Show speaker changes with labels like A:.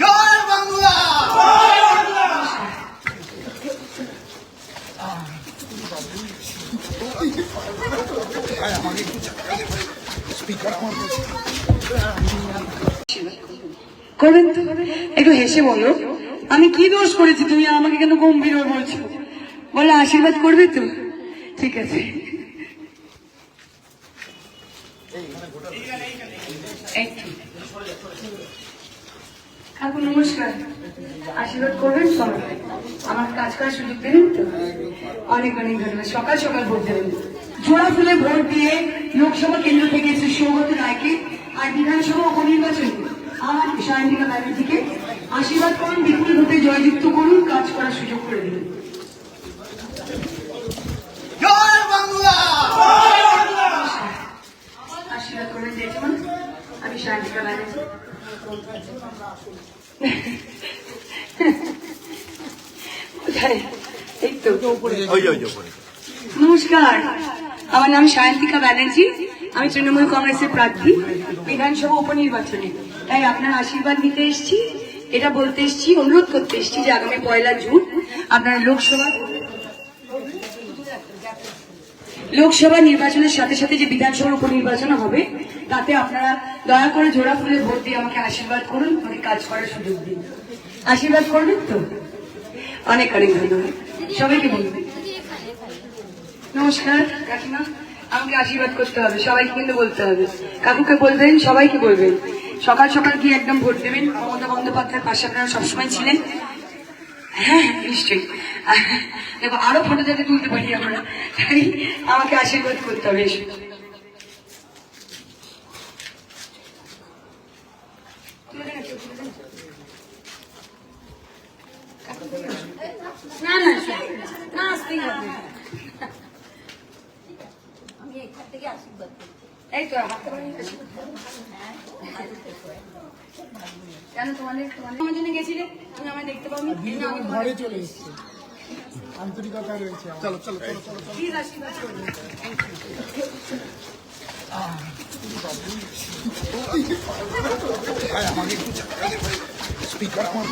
A: জয়
B: করবেন তো একটু হেসে বলো। আমি কি দোষ করেছি? তুমি আমাকে কেন গম্ভীর বলছো? বলো, আশীর্বাদ করবে তো? ঠিক আছে। কাকু নমস্কার। আশীর্বাদ করবেন তো আমার কাজ করার সুযোগ দেবেন তো? অনেক অনেক ধন্যবাদ। সকাল সকাল ভোট দেবেন। জোড়া ফুলে ভোট দিয়ে লোকসভা কেন্দ্র থেকে শ্রী সৌগত রায়কে। আর বিধানসভা উপনির্বাচনে আমার সায়ন্তিকা ব্যানার্জিকে আশীর্বাদ করুন বিপুল ভোটে জয়যুক্ত করুন কাজ করার সুযোগ করে দিন। আশীর্বাদ করবেন জেঠিমা। আমি। নমস্কার। আমার নাম সায়ন্তিকা ব্যানার্জি। আমি তৃণমূল কংগ্রেসের প্রার্থী বিধানসভা উপনির্বাচনে। তাই আপনার আশীর্বাদ নিতে এসেছি। এটা বলতে এসেছি অনুরোধ করতে এসেছি যে আগামী পয়লা জুন আপনার লোকসভা লোকসভা নির্বাচনের সাথে সাথে যে বিধানসভা উপনির্বাচন হবে, তাতে আপনারা দয়া করে জোড়া ফুলে ভোট দিয়ে আমাকে আশীর্বাদ করুন আমাকে কাজ করার সুযোগ দিন। আশীর্বাদ করবেন তো? অনেক অনেক ধন্যবাদ। সবাইকে বলবেন নমস্কার, কাকিমা। আমাকে আশীর্বাদ করতে হবে, সবাইকে কিন্তু বলতে হবে। কাকুকে বলবেন, সবাইকে বলবেন। সকাল সকাল গিয়ে একদম ভোট দেবেন। মমতা বন্দ্যোপাধ্যায়ের পাশে আপনারা সবসময় ছিলেন। হ্যাঁ হ্যাঁ, নিশ্চয়ই। দেখো আরও ফটো যাতে তুলতে পারি আমরা। তাই আমাকে আশীর্বাদ করতে হবে। এসো। না না না আসতেই হবে।
C: আমি এখান থেকে আশীর্বাদ
B: এই তো হাতে। কেন তোমাদের তোমাদের? আমার জন্য গেছিলে তুমি আমায় দেখতে পাবো না, আমি
D: ঘরে চলে এসছে। আন্তরিকতা রয়েছে চলো চলো চলো চলো
B: প্লিজ আশীর্বাদ করবেন
D: আমাকে একটু স্পিকার আমার